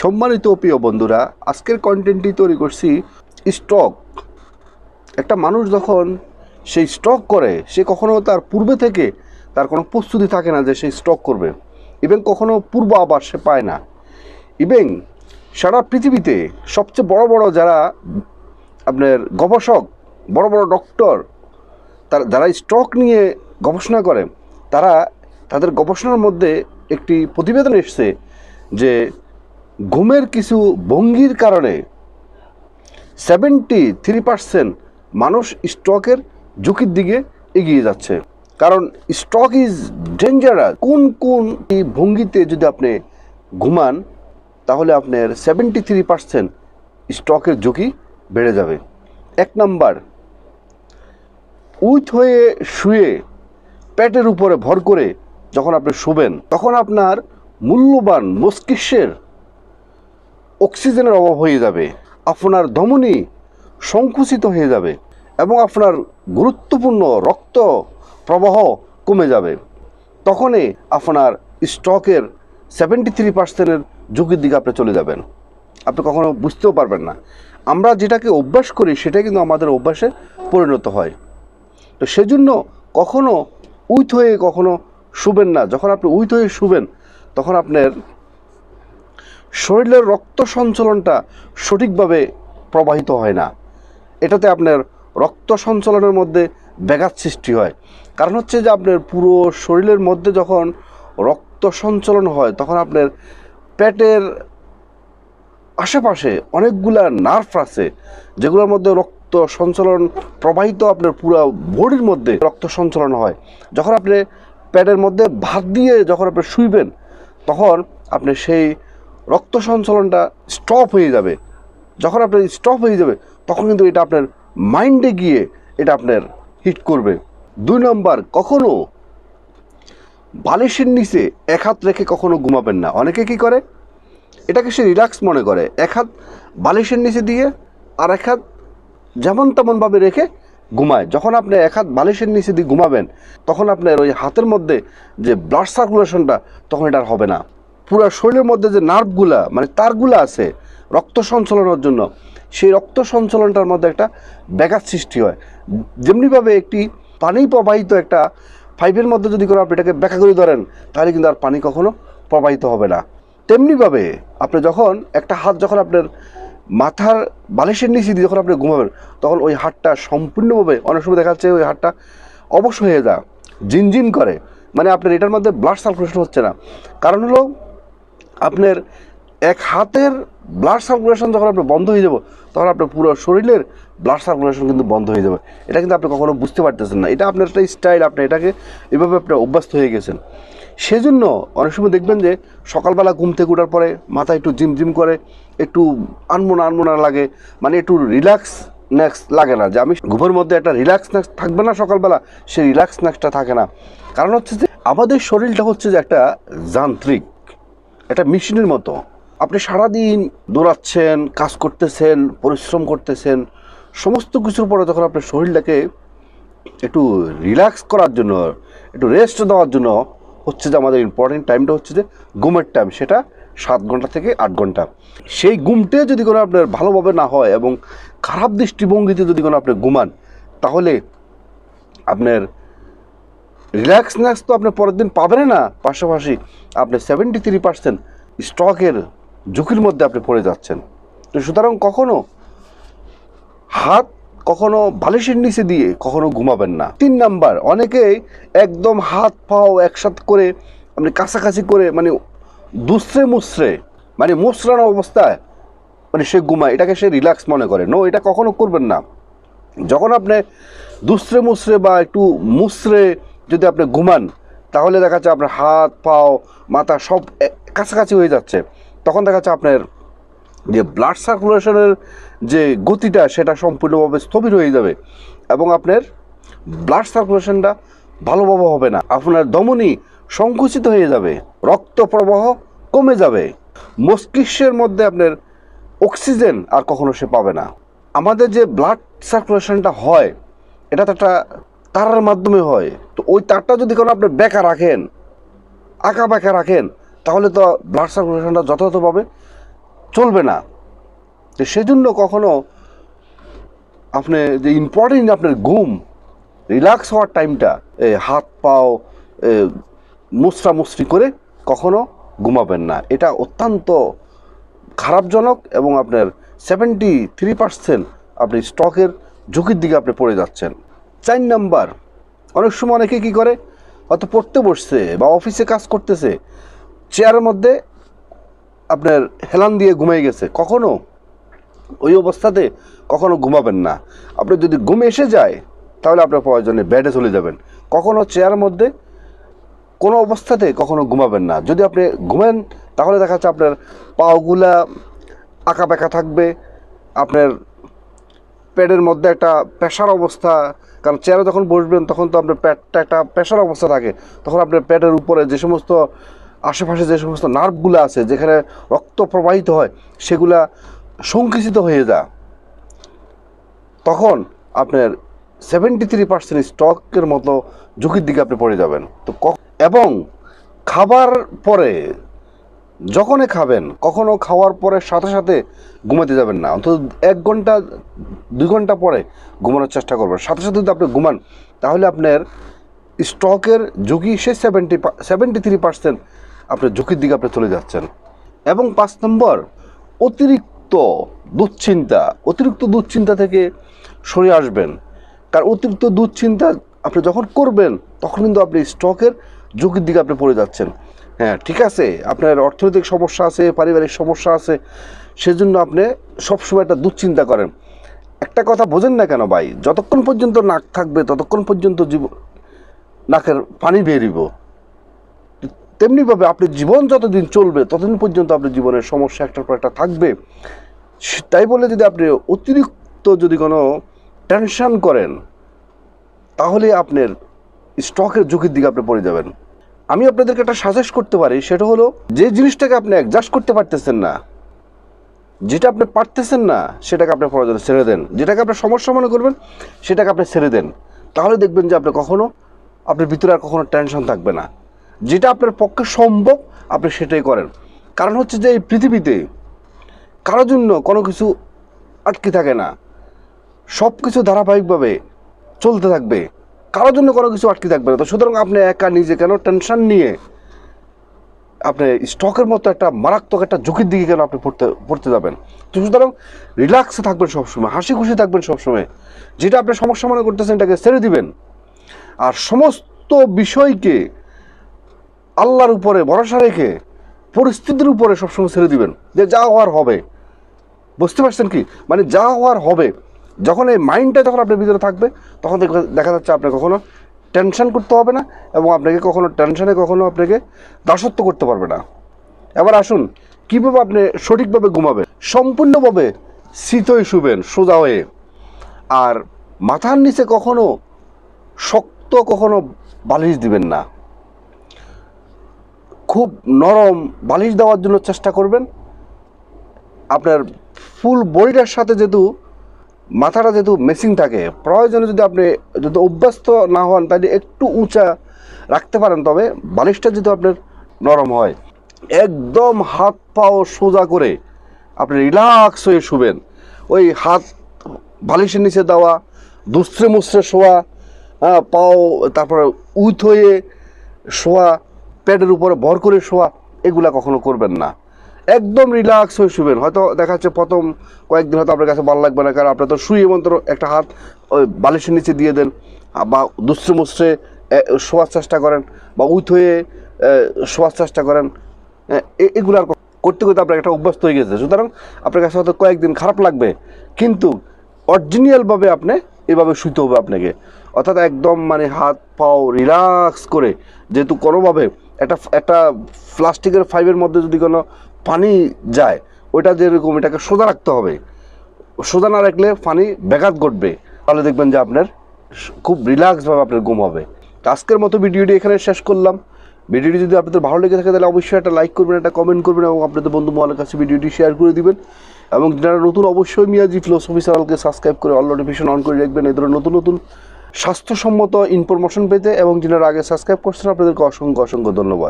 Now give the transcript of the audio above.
সম্মানিত প্রিয় বন্ধুরা, আজকের কন্টেন্টটি তৈরি করছি স্টক একটা মানুষ যখন সেই স্টক করে, সে কখনো তার পূর্বে থেকে তার কোনো প্রস্তুতি থাকে না যে সে স্টক করবে। ইভেন কখনো পূর্ব আবার সে পায় না। ইভেন সারা পৃথিবীতে সবচেয়ে বড় বড় যারা আপনার গবেষক, বড় বড় ডক্টর তারা যারা স্টক নিয়ে গবেষণা করে, তারা তাদের গবেষণার মধ্যে একটি প্রতিবেদন এসছে যে ঘুমের কিছু ভঙ্গির কারণে সেভেন্টি থ্রি পার্সেন্ট মানুষ স্টকের ঝুঁকির দিকে এগিয়ে যাচ্ছে। কারণ স্টক ইজ ডেঞ্জারাস কোন কোন ভঙ্গিতে যদি আপনি ঘুমান, তাহলে আপনার সেভেন্টি থ্রি পার্সেন্ট স্টকের ঝুঁকি বেড়ে যাবে। এক নাম্বার, উইথ হয়ে শুয়ে পেটের উপরে ভর করে যখন আপনি শোবেন, তখন আপনার মূল্যবান মস্তিষ্কের অক্সিজেনের অভাব হয়ে যাবে, আপনার ধমনী সংকুচিত হয়ে যাবে এবং আপনার গুরুত্বপূর্ণ রক্ত প্রবাহ কমে যাবে। তখনই আপনার স্টকের সেভেন্টি থ্রি পার্সেন্টের ঝুঁকির দিকে আপনি চলে যাবেন। আপনি কখনো বুঝতেও পারবেন না। আমরা যেটাকে অভ্যাস করি সেটা কিন্তু আমাদের অভ্যাসে পরিণত হয়। তো সেজন্য কখনো উইথ হয়ে কখনো শুবেন না। যখন আপনি উইথ হয়ে শুবেন, তখন আপনার শরীরের রক্ত সঞ্চালনটা সঠিকভাবে প্রবাহিত হয় না। এটাতে আপনার রক্ত সঞ্চালনের মধ্যে ব্যাঘাত সৃষ্টি হয়। কারণ হচ্ছে যে আপনার পুরো শরীরের মধ্যে যখন রক্ত সঞ্চালন হয়, তখন আপনার পেটের আশেপাশে অনেকগুলা নার্ভ আছে, যেগুলোর মধ্যে রক্ত সঞ্চালন প্রবাহিত আপনার পুরো বডির মধ্যে রক্ত সঞ্চালন হয়। যখন আপনি পেটের মধ্যে ভাত দিয়ে যখন আপনি শুইবেন, তখন আপনি সেই রক্ত সঞ্চালনটা স্টপ হয়ে যাবে। যখন আপনার স্টপ হয়ে যাবে, তখন কিন্তু এটা আপনার মাইন্ডে গিয়ে এটা আপনার হিট করবে। দুই নম্বর, কখনো বালিশের নিচে এক হাত রেখে কখনো ঘুমাবেন না। অনেকে কি করে? এটাকে সে রিল্যাক্স মনে করে। এক হাত বালিশের নিচে দিয়ে আর এক হাত যেমন তেমনভাবে রেখে ঘুমায়। যখন আপনি এক হাত বালিশের নিচে দিয়ে ঘুমাবেন, তখন আপনার ওই হাতের মধ্যে যে ব্লাড সার্কুলেশনটা তখন এটা হবে না। পুরো শরীরের মধ্যে যে নার্ভগুলা মানে তারগুলা আছে রক্ত সঞ্চালনের জন্য, সেই রক্ত সঞ্চালনটার মধ্যে একটা ব্যাঘাত সৃষ্টি হয়। যেমনিভাবে একটি পানি প্রবাহিত একটা পাইপের মধ্যে যদি কোনো আপনি এটাকে ব্যাখ্যা করে ধরেন, তাহলে কিন্তু আর পানি কখনো প্রবাহিত হবে না। তেমনিভাবে আপনি যখন একটা হাত যখন আপনার মাথার বালিশের নিচে দিয়ে যখন আপনি ঘুমাবেন, তখন ওই হাতটা সম্পূর্ণভাবে অনেক সময় দেখা যাচ্ছে ওই হাতটা অবশ হয়ে যায় জিনজিন করে। মানে আপনার এটার মধ্যে ব্লাড সার্কুলেশন হচ্ছে না। কারণ হলো আপনার এক হাতের ব্লাড সার্কুলেশন যখন আপনার বন্ধ হয়ে যাবে, তখন আপনার পুরো শরীরের ব্লাড সার্কুলেশন কিন্তু বন্ধ হয়ে যাবে। এটা কিন্তু আপনি কখনো বুঝতে পারতেছেন না। এটা আপনার একটা স্টাইল আপনি এটাকে এভাবে আপনি অভ্যস্ত হয়ে গেছেন। সেজন্য অনেক সময় দেখবেন যে সকালবেলা ঘুম থেকে ওঠার পরে মাথা একটু জিম জিম করে, একটু আনমোনা আনমোনা লাগে মানে একটু রিল্যাক্স নেক্সট লাগে না। যে আমি ঘুমের মধ্যে একটা রিল্যাক্স নেক্সট থাকবে না সকালবেলা, সেই রিল্যাক্স নেক্সটটা থাকে না। কারণ হচ্ছে যে আমাদের শরীরটা হচ্ছে যে একটা যান্ত্রিক। একটা মেশিনের মতো। আপনি সারাদিন দৌড়াচ্ছেন, কাজ করতেছেন, পরিশ্রম করতেছেন, সমস্ত কিছুর পরে যখন আপনার শরীরটাকে একটু রিল্যাক্স করার জন্য, একটু রেস্ট দেওয়ার জন্য হচ্ছে যে আমাদের ইম্পর্টেন্ট টাইমটা হচ্ছে যে ঘুমের টাইম সেটা সাত ঘণ্টা থেকে আট ঘণ্টা। সেই ঘুমটে যদি কোনো আপনার ভালোভাবে না হয় এবং খারাপ দৃষ্টিভঙ্গিতে যদি কোনো আপনি ঘুমান, তাহলে আপনার রিল্যাক্স ন্যাক্স তো আপনি পরের দিন পাবেন না। পাশাপাশি আপনি সেভেন্টি থ্রি পার্সেন্ট স্টকের ঝুঁকির মধ্যে আপনি পড়ে যাচ্ছেন। তো সুতরাং কখনো হাত কখনো বালিশের নিচে দিয়ে কখনো ঘুমাবেন না। তিন নাম্বার, অনেকেই একদম হাত পাও একসাথে করে আপনি কাছাকাছি করে মানে দুসরে মুসরে মানে মুসরানো অবস্থায় মানে সে ঘুমায়, এটাকে সে রিল্যাক্স মনে করে। নো এটা কখনো করবেন না। যখন আপনি দুসরে মুসরে বা একটু মুসরে যদি আপনি ঘুমান, তাহলে দেখা যাচ্ছে আপনার হাত, পাও, মাথা সব কাছাকাছি হয়ে যাচ্ছে। তখন দেখা যাচ্ছে আপনার যে ব্লাড সার্কুলেশনের যে গতিটা, সেটা সম্পূর্ণভাবে স্থবির হয়ে যাবে এবং আপনার ব্লাড সার্কুলেশনটা ভালোভাবে হবে না। আপনার ধমনী সংকুচিত হয়ে যাবে, রক্ত প্রবাহ কমে যাবে। মস্তিষ্কের মধ্যে আপনার অক্সিজেন আর কখনো সে পাবে না। আমাদের যে ব্লাড সার্কুলেশনটা হয় এটা তো একটা তারার মাধ্যমে হয়। তো ওই তারটা যদি কোনো আপনি বেঁকা রাখেন, আঁকা বাঁকা রাখেন, তাহলে তো ব্লাড সার্কুলেশনটা যথাযথভাবে চলবে না। তো সেজন্য কখনো আপনি যে ইম্পর্টেন্ট আপনার ঘুম রিল্যাক্স হওয়ার টাইমটা হাত পাও মুসরা মুসরি করে কখনো ঘুমাবেন না। এটা অত্যন্ত খারাপজনক এবং আপনার সেভেন্টি থ্রি পার্সেন্ট আপনি স্টকের ঝুঁকির দিকে আপনি পড়ে যাচ্ছেন। চার নাম্বার। অনেক সময় অনেকে কী করে? হয়তো পড়তে বসছে বা অফিসে কাজ করতেছে। চেয়ারের মধ্যে আপনার হেলান দিয়ে ঘুমিয়ে গেছে। কখনো? ওই অবস্থাতে কখনো ঘুমাবেন না। আপনি যদি ঘুম এসে যায়, তাহলে আপনার প্রয়োজনে বেডে চলে যাবেন। কখনো চেয়ারের মধ্যে কোনো অবস্থাতে কখনো ঘুমাবেন না। যদি আপনি ঘুমেন, তাহলে দেখা যাচ্ছে আপনার পাওগুলা আঁকা ব্যাকা থাকবে, আপনার পেটের মধ্যে একটা পেশার অবস্থা, কারণ চেয়ারে যখন বসবেন তখন তো আপনার পেটটা একটা পেশার অবস্থা থাকে। তখন আপনার পেটের উপরে যে সমস্ত আশেপাশে যে সমস্ত নার্ভগুলো আছে, যেখানে রক্ত প্রবাহিত হয়, সেগুলা সংকুচিত হয়ে যায়। তখন আপনার সেভেন্টি থ্রি পার্সেন্ট স্টকের মতো ঝুঁকির দিকে আপনি পড়ে যাবেন। তো এবং খাবার পরে যখনই খাবেন, কখনো খাওয়ার পরে সাথে সাথে ঘুমাতে যাবেন না। অন্তত এক ঘণ্টা, দুই ঘণ্টা পরে ঘুমানোর চেষ্টা করবেন। সাথে সাথে যদি আপনি ঘুমান, তাহলে আপনার স্টকের ঝুঁকি সে সেভেন্টি সেভেন্টি থ্রি পার্সেন্ট আপনার ঝুঁকির দিকে আপনি চলে যাচ্ছেন। এবং পাঁচ নম্বর, অতিরিক্ত দুশ্চিন্তা অতিরিক্ত দুশ্চিন্তা থেকে সরে আসবেন। কারণ অতিরিক্ত দুশ্চিন্তা আপনি যখন করবেন, তখন কিন্তু আপনি স্টকের ঝুঁকির দিকে আপনি পড়ে যাচ্ছেন। হ্যাঁ ঠিক আছে। আপনার অর্থনৈতিক সমস্যা আছে, পারিবারিক সমস্যা আছে, সেজন্য আপনি সবসময় একটা দুশ্চিন্তা করেন। একটা কথা বোঝেন না কেন ভাই, যতক্ষণ পর্যন্ত নাক থাকবে, ততক্ষণ পর্যন্ত জীব নাকের পানি বেরিব তেমনিভাবে আপনি জীবন যতদিন চলবে, ততদিন পর্যন্ত আপনার জীবনের সমস্যা একটার পর একটা থাকবে। তাই বলে যদি আপনি অতিরিক্ত যদি কোনো টেনশন করেন, তাহলে আপনার স্টকের ঝুঁকির দিকে আপনি পড়ে যাবেন। আমি আপনাদেরকে একটা সাজেস্ট করতে পারি, সেটা হলো যে জিনিসটাকে আপনি অ্যাডজাস্ট করতে পারতেছেন না, যেটা আপনি পারতেছেন না, সেটাকে আপনি প্রয়োজনে ছেড়ে দেন। যেটাকে আপনি সমস্যা মনে করবেন, সেটাকে আপনি ছেড়ে দেন। তাহলে দেখবেন যে আপনি কখনো, আপনার ভিতরে আর কখনো টেনশন থাকবে না। যেটা আপনার পক্ষে সম্ভব, আপনি সেটাই করেন। কারণ হচ্ছে যে এই পৃথিবীতে কারোর জন্য কোনো কিছু আটকে থাকে না। সব কিছু ধারাবাহিকভাবে চলতে থাকবে। কারোর জন্য কোনো কিছু আটকে থাকবে না। তো সুতরাং আপনি একা নিজে কেন টেনশন নিয়ে আপনি স্টকের মতো একটা মারাত্মক একটা ঝুঁকির দিকে কেন আপনি পড়তে পড়তে যাবেন? তো সুতরাং রিল্যাক্সে থাকবেন সবসময়, হাসি খুশি থাকবেন সবসময়। যেটা আপনি সমস্যা মনে করতেছেন এটাকে ছেড়ে দিবেন। আর সমস্ত বিষয়কে আল্লাহর উপরে ভরসা রেখে পরিস্থিতির উপরে সবসময় ছেড়ে দিবেন। যে যা হওয়ার হবে। বুঝতে পারছেন কি? মানে যা হওয়ার হবে। যখন এই মাইন্ডটা যখন আপনার ভিতরে থাকবে, তখন দেখা যাচ্ছে আপনার কখনো টেনশন করতে হবে না এবং আপনাকে কখনো টেনশনে কখনো আপনাকে দাসত্ব করতে পারবে না। এবার আসুন, কীভাবে আপনি সঠিকভাবে ঘুমাবেন? সম্পূর্ণভাবে শীত হয়ে শুবেন, সোজা হয়ে। আর মাথার নিচে কখনো শক্ত কখনো বালিশ দিবেন না। খুব নরম বালিশ দেওয়ার জন্য চেষ্টা করবেন। আপনার ফুল বডিটার সাথে যেহেতু মাথাটা যেহেতু মেসিং থাকে, প্রয়োজনে যদি আপনি যদি অভ্যস্ত না হন, তাহলে একটু উঁচা রাখতে পারেন, তবে বালিশটা যদি আপনার নরম হয়, একদম হাত পাও সোজা করে আপনি রিল্যাক্স হয়ে শুবেন। ওই হাত বালিশের নিচে দেওয়া দুসরে মুসরে শোয়া হ্যাঁ পাও তারপরে উথ হয়ে শোয়া প্যাডের উপরে ভর করে শোয়া, এগুলা কখনো করবেন না। একদম রিল্যাক্স হয়ে শুবেন। হয়তো দেখা যাচ্ছে প্রথম কয়েকদিন হয়তো আপনার কাছে ভালো লাগবে না কারণ আপনার তো শুয়ে মন্ত্র একটা হাত ওই বালিশের নিচে দিয়ে দেন বা দুসরে মুসরে এ, শোয়ার চেষ্টা করেন বা উথ হয়ে শোয়ার চেষ্টা করেন এগুলো আর করতে করতে আপনার একটা অভ্যস্ত হয়ে গেছে। সুতরাং আপনার কাছে হয়তো কয়েকদিন খারাপ লাগবে কিন্তু অরিজিনালভাবে আপনি এভাবে শুতে হবে আপনাকে। অর্থাৎ একদম মানে হাত পাও রিল্যাক্স করে যেহেতু কোনোভাবে একটা একটা প্লাস্টিকের ফাইভের মধ্যে যদি কোনো পানি যায়, ওইটা যেরকম এটাকে সোজা রাখতে হবে। সোজা না রাখলে পানি ব্যাঘাত ঘটবে। তাহলে দেখবেন যে আপনার খুব রিল্যাক্সভাবে আপনার ঘুম হবে। আজকের মতো ভিডিওটি এখানে শেষ করলাম। ভিডিওটি যদি আপনাদের ভালো লেগে থাকে তাহলে অবশ্যই একটা লাইক করবেন, একটা কমেন্ট করবেন এবং আপনাদের বন্ধু মহলের কাছে ভিডিওটি শেয়ার করে দিবেন। এবং যারা নতুন অবশ্যই মিয়াজি ফিলোসফি চ্যানেলকে সাবস্ক্রাইব করে অল নোটিফিকেশন অন করে রাখবেন। এই ধরনের নতুন নতুন স্বাস্থ্যসম্মত ইনফরমেশন পেতে এবং যারা আগে সাবস্ক্রাইব করছেন, আপনাদেরকে অসংখ্য অসংখ্য ধন্যবাদ।